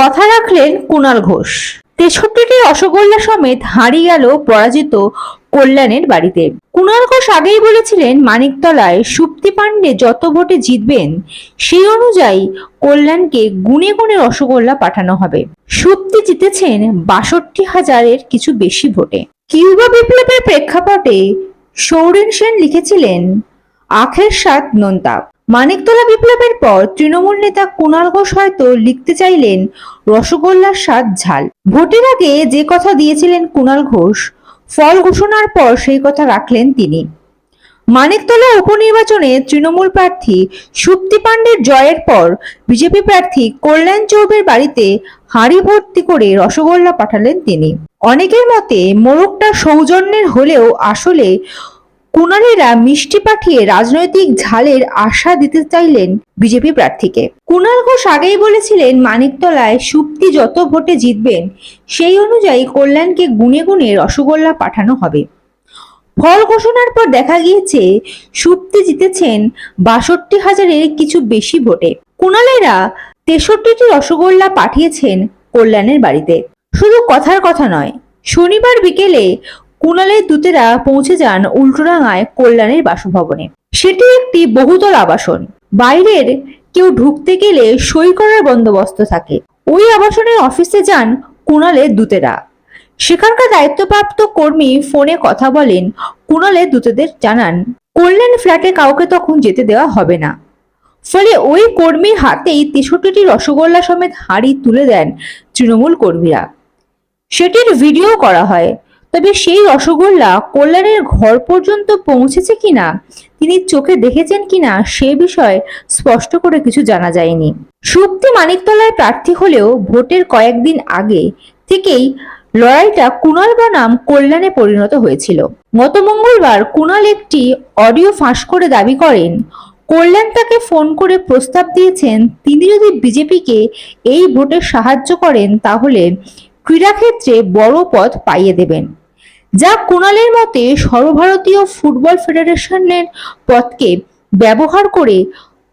কথা রাখলেন কুণাল ঘোষ। তেষট্টিটি রসগোল্লা সমেত হারিয়ে গেল পরাজিত কল্যাণের বাড়িতে। কুণাল ঘোষ আগেই বলেছিলেন, মানিকতলায় সুপ্তি পাণ্ডে যত ভোটে জিতবেন, সেই অনুযায়ী কল্যাণকে গুনে গুনে রসগোল্লা পাঠানো হবে। সুপ্তি জিতেছেন বাষট্টি হাজারের কিছু বেশি ভোটে। কিউবা বিপ্লবের প্রেক্ষাপটে সৌরেন সেন লিখেছিলেন, আখের সাত নোনতাপ। মানিকতলা বিপ্লবের পর তৃণমূল নেতা কুণাল ঘোষ হয়তো লিখতে চাইলেন রসগোল্লার স্বাদ ঝাল। ভোটের আগে যে কথা দিয়েছিলেন কুণাল ঘোষ, ফল ঘোষণার পর সেই কথা রাখলেন তিনি। মানিকতলা উপনির্বাচনে তৃণমূল প্রার্থী সুপ্তি পাণ্ডের জয়ের পর বিজেপি প্রার্থী কল্যাণ চৌবের বাড়িতে হাঁড়ি ভর্তি করে রসগোল্লা পাঠালেন তিনি। অনেকের মতে মোরগটা সৌজন্যের হলেও আসলে কুণালেরা মিষ্টি পাঠিয়ে রাজনৈতিক ঝালের আশা দিতে চাইলেন বিজেপি প্রার্থীকে। কুণাল ঘোষ আগেই বলেছিলেন, মানিকতলায় সুপ্তি যত ভোটে জিতবেন, সেই অনুযায়ী কল্যাণকে গুনে গুনে রসগোল্লা পাঠানো হবে। ফল ঘোষণার পর দেখা গিয়েছে, সুপ্তি জিতেছেন বাষট্টি হাজারের কিছু বেশি ভোটে। কুণালেরা তেষট্টিটি রসগোল্লা পাঠিয়েছেন কল্যাণের বাড়িতে। শুধু কথার কথা নয়, শনিবার বিকেলে কুণালের দূতেরা পৌঁছে যান উল্টোডাঙায় কল্যাণের বাসভবনে। সেটি একটি বহুতল আবাসন। বাইরের কেউ ঢুকতে গেলে সই করার বন্দোবস্ত থাকে। ওই আবাসনের অফিসে যান কুণালের দূতেরা। সেখানকার দায়িত্বপ্রাপ্ত কর্মী ফোনে কথা বলেন কুণালের দূতেদের জানান, কল্যাণ ফ্ল্যাটে কাউকে তখন যেতে দেওয়া হবে না। ফলে ওই কর্মীর হাতেই তেষট্টিটি রসগোল্লা সমেত হাঁড়ি তুলে দেন তৃণমূল কর্মীরা। সেটির ভিডিও করা হয়। তবে সেই রসগোল্লা কল্যাণের ঘর পর্যন্ত পৌঁছেছে কিনা, তিনি চোখে দেখেছেন কিনা, সে বিষয়ে স্পষ্ট করে কিছু জানা যায়নি। সুপ্তি মানিকতলায় প্রার্থী হলেও ভোটের কয়েকদিন আগে থেকেই লড়াইটা কুণাল বনাম কল্যাণে পরিণত হয়েছিল। গত মঙ্গলবার কুণাল একটি অডিও ফাঁস করে দাবি করেন, কল্যাণ তাকে ফোন করে প্রস্তাব দিয়েছেন, তিনি যদি বিজেপিকে এই ভোটে সাহায্য করেন, তাহলে ক্রীড়াক্ষেত্রে বড় পদ পাইয়ে দেবেন। যা কুণালের মতে সর্বভারতীয় ফুটবল ফেডারেশনের পদকে ব্যবহার করে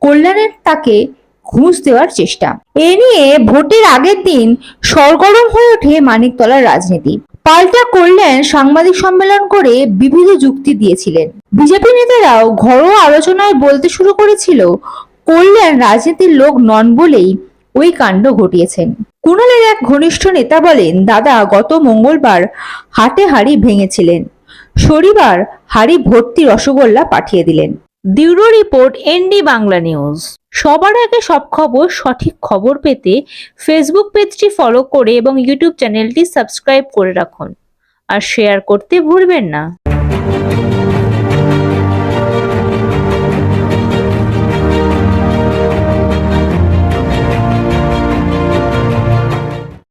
কল্যাণের তাকে ঘুষ দেওয়ার চেষ্টা। এ নিয়ে ভোটের আগের দিন সরগরম হয়ে ওঠে মানিকতলার রাজনীতি। পাল্টা কল্যাণ সাংবাদিক সম্মেলন করে বিবিধ যুক্তি দিয়েছিলেন। বিজেপি নেতারাও ঘরোয়া আলোচনায় বলতে শুরু করেছিল, কল্যাণ রাজনীতির লোক নন বলেই ওই কাণ্ড ঘটিয়েছেন। কুণালের এক ঘনিষ্ঠ নেতা বলেন, দাদা, গত মঙ্গলবার হাটে হাড়ি ভেঙেছিলেন। শনিবার হাড়ি ভর্তি রসগোল্লা পাঠিয়ে দিলেন। Bureau report, ND Bangla news. সবার আগে সব খবর, সঠিক খবর পেতে ফেসবুক পেজটি ফলো করে এবং ইউটিউব চ্যানেলটি সাবস্ক্রাইব করে রাখুন। আর শেয়ার করতে ভুলবেন না।